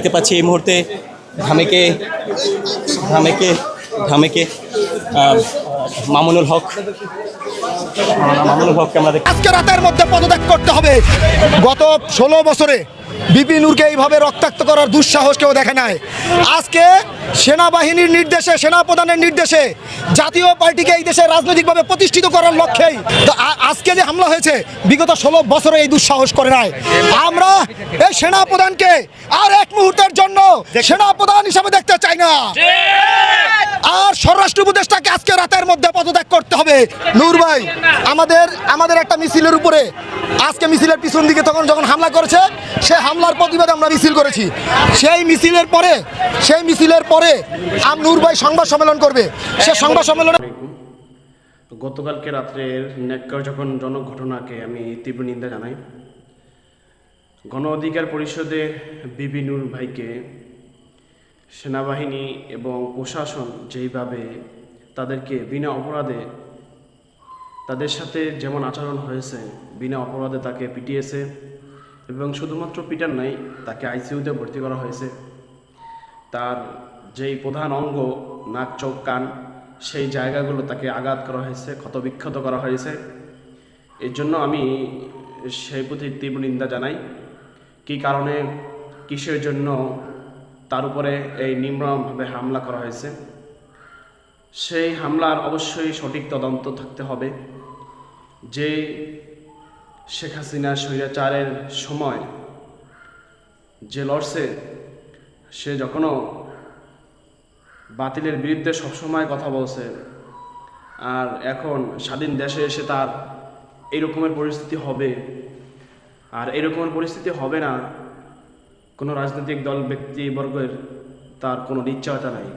দেখতে পাচ্ছি এই মুহূর্তে ঢামেকে ঢামেকে ঢামেকে মামুনুল হক। মামুনুল হককে আমরা আজকে রাতের মধ্যে পদত্যাগ করতে হবে। গত ষোলো বছরে বিপিনুরকে এইভাবে রক্তাক্ত করার দুঃসাহস কেউ দেখে নাই। আজকে সেনাবাহিনীর নির্দেশে সেনাপ্রধানের নির্দেশে জাতীয় পার্টিকে এই দেশে রাজনৈতিকভাবে প্রতিষ্ঠিত করার লক্ষ্যেই তো আজকে যে হামলা হয়েছে বিগত ষোলো বছরে এই দুঃসাহস করে নাই। আমরা এই সেনাপ্রধানকে আর এক মুহূর্তের জন্য সেনাপ্রধান হিসাবে দেখতে চাই না। আর স্বরাষ্ট্র উপদেষ্টাকে আজকে রাতের মধ্যে পদত্যাগ করতে হবে। নূর ভাই, আমাদের আমাদের একটা মিছিলের উপরে। আজকে মিছিলের পিছন দিকে তখন যখন হামলা করেছে, সে হামলার প্রতিবাদে আমরা মিছিল করেছি। সেই মিছিলের পরে, সেই মিছিলের পরে আম নূর ভাই সংবাদ সম্মেলন করবে। সে সংবাদ সম্মেলনে গতকালকে রাত্রের ন্যাক্কার যখন জনক ঘটনাকে আমি তীব্র নিন্দা জানাই, গণ অধিকার পরিষদে বিবি নূর ভাইকে সেনাবাহিনী এবং প্রশাসন যেইভাবে তাদেরকে বিনা অপরাধে, তাদের সাথে যেমন আচরণ হয়েছে, বিনা অপরাধে তাকে পিটিয়েছে এবং শুধুমাত্র পিটার নাই, তাকে আইসিইউতে ভর্তি করা হয়েছে। তার যেই প্রধান অঙ্গ, নাক, চোখ, কান, সেই জায়গাগুলো তাকে আঘাত করা হয়েছে, ক্ষতবিক্ষত করা হয়েছে। এর জন্য আমি সেই প্রতি তীব্র নিন্দা জানাই। কী কারণে, কিসের জন্য তার উপরে এই নিম্নভাবে হামলা করা হয়েছে। সেই হামলার অবশ্যই সঠিক তদন্ত থাকতে হবে। যে শেখ হাসিনা স্বৈরাচারের সময় যে লড়ছে, সে যখনও বাতিলের বিরুদ্ধে সবসময় কথা বলছে, আর এখন স্বাধীন দেশে এসে তার এই রকমের পরিস্থিতি হবে, আর এই রকমের পরিস্থিতি হবে না কোনো রাজনৈতিক দল ব্যক্তিবর্গের তার কোনো নিশ্চয়তা নাই।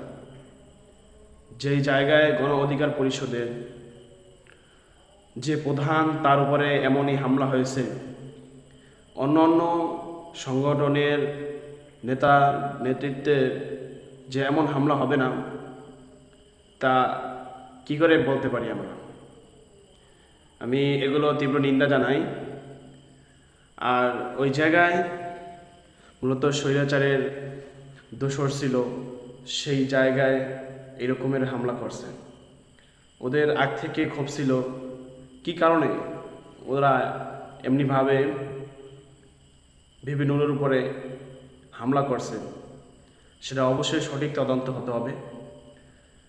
যেই জায়গায় গণ অধিকার পরিষদের যে প্রধান, তার উপরে এমনই হামলা হয়েছে। অন্য অন্য সংগঠনের নেতা নেতৃত্বের যে এমন হামলা হবে না, তা কি করে বলতে পারি আমরা? আমি এগুলো তীব্র নিন্দা জানাই। আর ওই জায়গায় মূলত স্বৈরাচারের দোষর ছিল, সেই জায়গায় এরকমের হামলা করছে। ওদের আগ থেকে ক্ষোভ ছিল। কি কারণে? ওরা এমনিভাবে বিভিন্নর উপরে হামলা করছে। সেটা অবশ্যই সঠিক তদন্ত হতে হবে।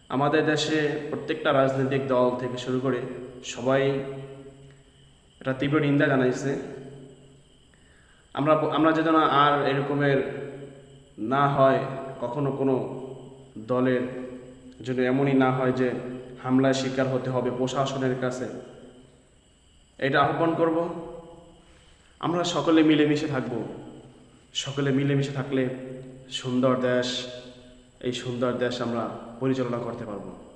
আমাদের দেশে প্রত্যেকটা রাজনৈতিক দল থেকে শুরু করে সবাই এটা তীব্র নিন্দা জানাইছে। আমরা আমরা যেন আর এরকমের না হয়, কখনো কোনো দলের যেন এমনই না হয় যে হামলায় শিকার হতে হবে প্রশাসনের কাছে। এটা আহ্বান করব। আমরা সকলে মিলেমিশে থাকব। সকলে মিলেমিশে থাকলে সুন্দর দেশ, এই সুন্দর দেশ আমরা পরিচালনা করতে পারব।